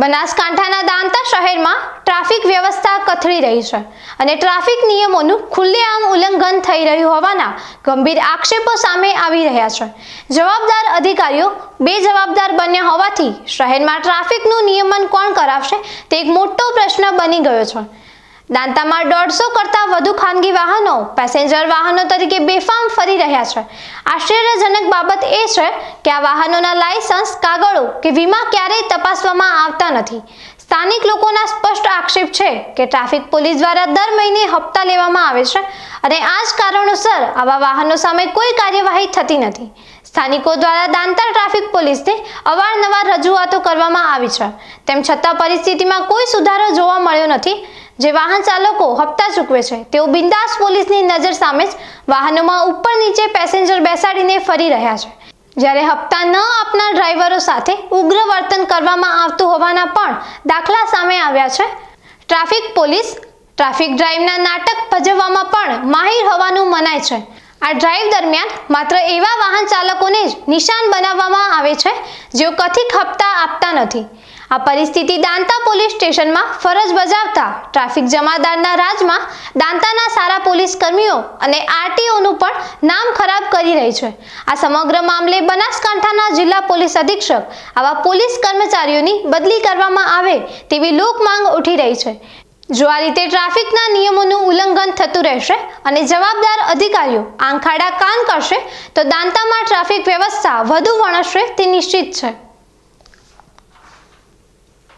બનાસકાંઠાના દાંતા શહેરમાં ટ્રાફિક વ્યવસ્થા કથળી રહી છે અને ટ્રાફિક નિયમોનું ખુલ્લેઆમ ઉલ્લંઘન થઈ રહ્યું હોવાના ગંભીર આક્ષેપો સામે આવી રહ્યા છે. જવાબદાર અધિકારીઓ બેજવાબદાર બન્યા હોવાથી શહેરમાં ટ્રાફિકનું નિયમન કોણ કરાવશે તે એક મોટો પ્રશ્ન બની ગયો છે. દાંતામાં દોઢસો કરતાં વધુ ખાનગી વાહનો, પેસેન્જર વાહનો તરીકે બેફામ ફરી રહ્યા છે. આશ્ચર્યજનક બાબત એ છે કે આ વાહનોના લાયસન્સ, કાગળો કે વીમા ક્યારેય તપાસવામાં આવતા નથી. સ્થાનિક લોકોના સ્પષ્ટ આક્ષેપ છે કે ટ્રાફિક પોલીસ દ્વારા દર મહિને હપ્તા લેવામાં આવે છે અને આ જ કારણોસર આવા વાહનો સામે કોઈ કાર્યવાહી થતી નથી. સ્થાનિકો દ્વારા દાંતા ટ્રાફિક પોલીસને અવારનવાર રજૂઆતો કરવામાં આવી છે. તેમ છતાં પરિસ્થિતિમાં કોઈ સુધારો જોવા મળ્યો નથી. જે વાહન ચાલકો હપ્તા ચૂકવે છે, તેઓ બિંદાસ પોલીસની નજર સામે જ વાહનોમાં ઉપર નીચે પેસેન્જર બેસાડીને ફરી રહ્યા છે. જ્યારે હપ્તા ન આપનાર ડ્રાઈવરો સાથે ઉગ્ર વર્તન કરવામાં આવતું હોવાના પણ દાખલા સામે આવ્યા છે. ટ્રાફિક પોલીસ, ટ્રાફિક ડ્રાઈવના નાટક ભજવવામાં પણ માહિર હોવાનું મનાય છે. આ ડ્રાઈવ દરમિયાન માત્ર એવા વાહન ચાલકોને જ નિશાન બનાવવામાં આવે છે જેઓ કથિત હપ્તા આપતા નથી. આ પરિસ્થિતિ દાંતા પોલીસ સ્ટેશનમાં ફરજ બજાવતા ટ્રાફિક જમાદારના રાજમાં દાંતાના સારા પોલીસ કર્મીઓ અને આરટીઓનું પણ નામ ખરાબ કરી રહી છે. આ સમગ્ર મામલે બનાસકાંઠાના જિલ્લા પોલીસ અધિક્ષક આવા પોલીસ કર્મચારીઓની બદલી કરવામાં આવે તેવી લોકમાંગ ઉઠી રહી છે. જો આ રીતે ટ્રાફિકના નિયમોનું ઉલ્લંઘન થતું રહેશે અને જવાબદાર અધિકારીઓ આંખાડા કાન કરશે, તો દાંતામાં ટ્રાફિક વ્યવસ્થા વધુ વણસશે તે નિશ્ચિત છે.